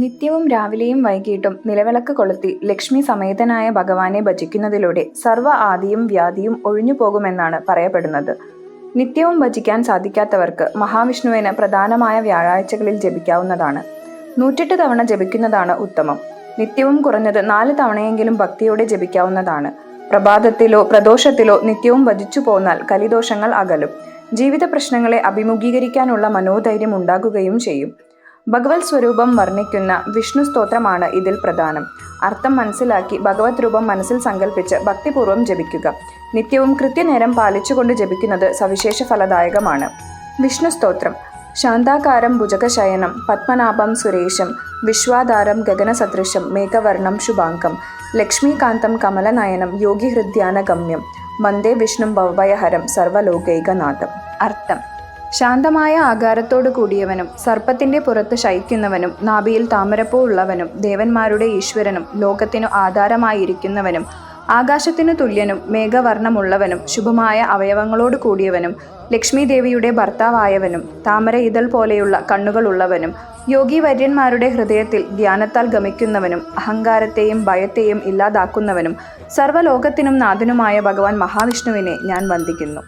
നിത്യവും രാവിലെയും വൈകിട്ടും നിലവിളക്ക് കൊളുത്തി ലക്ഷ്മി സമേതനായ ഭഗവാനെ ഭജിക്കുന്നതിലൂടെ സർവ ആദിയും വ്യാധിയും ഒഴിഞ്ഞു പോകുമെന്നാണ് പറയപ്പെടുന്നത്. നിത്യവും ഭജിക്കാൻ സാധിക്കാത്തവർക്ക് മഹാവിഷ്ണുവിന് പ്രധാനമായ വ്യാഴാഴ്ചകളിൽ ജപിക്കാവുന്നതാണ്. നൂറ്റെട്ട് തവണ ജപിക്കുന്നതാണ് ഉത്തമം. നിത്യവും കുറഞ്ഞത് നാല് തവണയെങ്കിലും ഭക്തിയോടെ ജപിക്കാവുന്നതാണ്. പ്രഭാതത്തിലോ പ്രദോഷത്തിലോ നിത്യവും ഭജിച്ചു പോന്നാൽ കലിദോഷങ്ങൾ അകലും. ജീവിത പ്രശ്നങ്ങളെ അഭിമുഖീകരിക്കാനുള്ള മനോധൈര്യം ഉണ്ടാകുകയും ചെയ്യും. ഭഗവത് സ്വരൂപം വർണിക്കുന്ന വിഷ്ണു സ്തോത്രമാണ് ഇതിൽ പ്രധാനം. അർത്ഥം മനസ്സിലാക്കി ഭഗവത് രൂപം മനസ്സിൽ സങ്കല്പിച്ച് ഭക്തിപൂർവം ജപിക്കുക. നിത്യവും കൃത്യനേരം പാലിച്ചുകൊണ്ട് ജപിക്കുന്നത് സവിശേഷ ഫലദായകമാണ്. വിഷ്ണു സ്തോത്രം. ശാന്താകാരം ഭുജകശയനം പത്മനാഭം സുരേഷം വിശ്വാധാരം ഗഗനസദൃശം മേഘവർണം ശുഭാംഗം ലക്ഷ്മീകാന്തം കമലനയനം യോഗിഹൃദ്യാനഗമ്യം വന്ദേ വിഷ്ണു ഭവഭയഹരം സർവലോകൈകനാഥം. അർത്ഥം. ശാന്തമായ ആകാരത്തോടു കൂടിയവനും സർപ്പത്തിന്റെ പുറത്ത് ശയിക്കുന്നവനും നാഭിയിൽ താമരപ്പൂ ഉള്ളവനും ദേവന്മാരുടെ ഈശ്വരനും ലോകത്തിനു ആധാരമായിരിക്കുന്നവനും ആകാശത്തിനു തുല്യനും മേഘവർണമുള്ളവനും ശുഭമായ അവയവങ്ങളോട് കൂടിയവനും ലക്ഷ്മി ദേവിയുടെ ഭർത്താവായവനും താമര ഇതൾ പോലെയുള്ള കണ്ണുകളുള്ളവനും യോഗീവര്യന്മാരുടെ ഹൃദയത്തിൽ ധ്യാനത്താൽ ഗമിക്കുന്നവനും അഹങ്കാരത്തെയും ഭയത്തെയും ഇല്ലാതാക്കുന്നവനും സർവലോകത്തിനും നാഥനുമായ ഭഗവാൻ മഹാവിഷ്ണുവിനെ ഞാൻ വന്ദിക്കുന്നു.